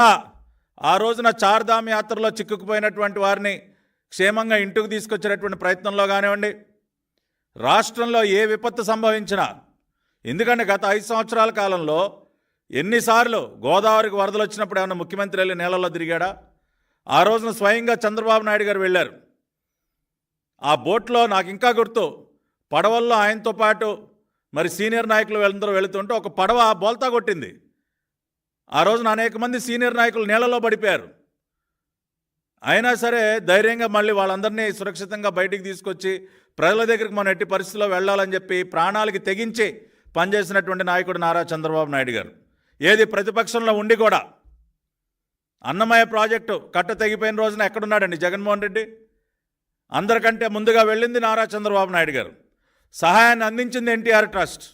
ఆ రోజున చార్ధామ్ యాత్రలో చిక్కుకుపోయినటువంటి వారిని క్షేమంగా ఇంటికి తీసుకొచ్చేటటువంటి ప్రయత్నంలో కానివ్వండి రాష్ట్రంలో ఏ విపత్తు సంభవించినా ఎందుకంటే గత ఐదు సంవత్సరాల కాలంలో ఎన్నిసార్లు గోదావరికి వరదలు వచ్చినప్పుడు ఏమన్నా ముఖ్యమంత్రి వెళ్ళి నేలలో తిరిగాడా? ఆ రోజున స్వయంగా చంద్రబాబు నాయుడు గారు వెళ్ళారు. ఆ బోట్లో నాకు ఇంకా గుర్తు పడవల్లో ఆయనతో పాటు మరి సీనియర్ నాయకులు అందరూ వెళుతుంటే ఒక పడవ బోల్తా కొట్టింది. ఆ రోజున అనేక మంది సీనియర్ నాయకులు నీళ్ళలో పడిపోయారు. అయినా సరే ధైర్యంగా మళ్ళీ వాళ్ళందరినీ సురక్షితంగా బయటికి తీసుకొచ్చి ప్రజల దగ్గరికి మనం ఎట్టి పరిస్థితుల్లో వెళ్ళాలని చెప్పి ప్రాణాలకి తెగించి పనిచేసినటువంటి నాయకుడు నారా చంద్రబాబు నాయుడు గారు. ఏది ప్రతిపక్షంలో ఉండి కూడా అన్నమయ్య ప్రాజెక్టు కట్ట తెగిపోయిన రోజున ఎక్కడున్నాడండి జగన్మోహన్ రెడ్డి? అందరికంటే ముందుగా వెళ్ళింది నారా చంద్రబాబు నాయుడు గారు. సహాయాన్ని అందించింది ఎన్టీఆర్ ట్రస్ట్.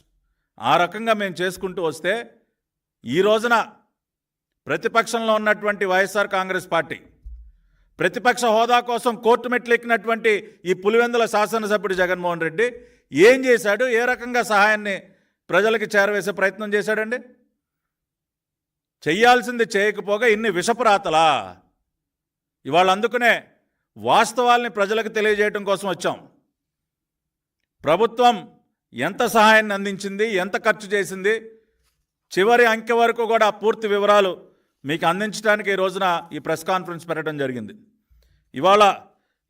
ఆ రకంగా మేము చేసుకుంటూ వస్తే ఈ రోజున ప్రతిపక్షంలో ఉన్నటువంటి వైఎస్ఆర్ కాంగ్రెస్ పార్టీ ప్రతిపక్ష హోదా కోసం కోర్టు మెట్లెక్కినటువంటి ఈ పులివెందుల శాసనసభ్యుడు జగన్మోహన్ రెడ్డి ఏం చేశాడు? ఏ రకంగా సహాయాన్ని ప్రజలకి చేరవేసే ప్రయత్నం చేశాడండి? చెయ్యాల్సింది చేయకపోగా ఇన్ని విషపురాతలా? ఇవాళ అందుకునే వాస్తవాల్ని ప్రజలకు తెలియజేయడం కోసం వచ్చాం. ప్రభుత్వం ఎంత సహాయాన్ని అందించింది? ఎంత ఖర్చు చేసింది? చివరి అంకె వరకు కూడా పూర్తి వివరాలు మీకు అందించడానికి ఈ రోజున ఈ ప్రెస్ కాన్ఫరెన్స్ పెట్టడం జరిగింది. ఇవాళ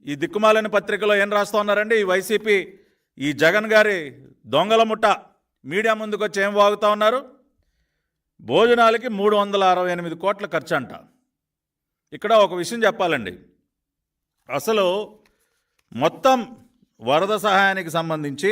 ఈ దిక్కుమాలని పత్రికలో ఏం రాస్తూ ఉన్నారండి? ఈ వైసీపీ ఈ జగన్ గారి దొంగల ముఠ మీడియా ముందుకు వచ్చి ఏం వాగుతా ఉన్నారు? భోజనాలకి మూడు వందల అరవై ఎనిమిది కోట్ల ఖర్చు అంట ఇక్కడ ఒక విషయం చెప్పాలండి. అసలు మొత్తం వరద సహాయానికి సంబంధించి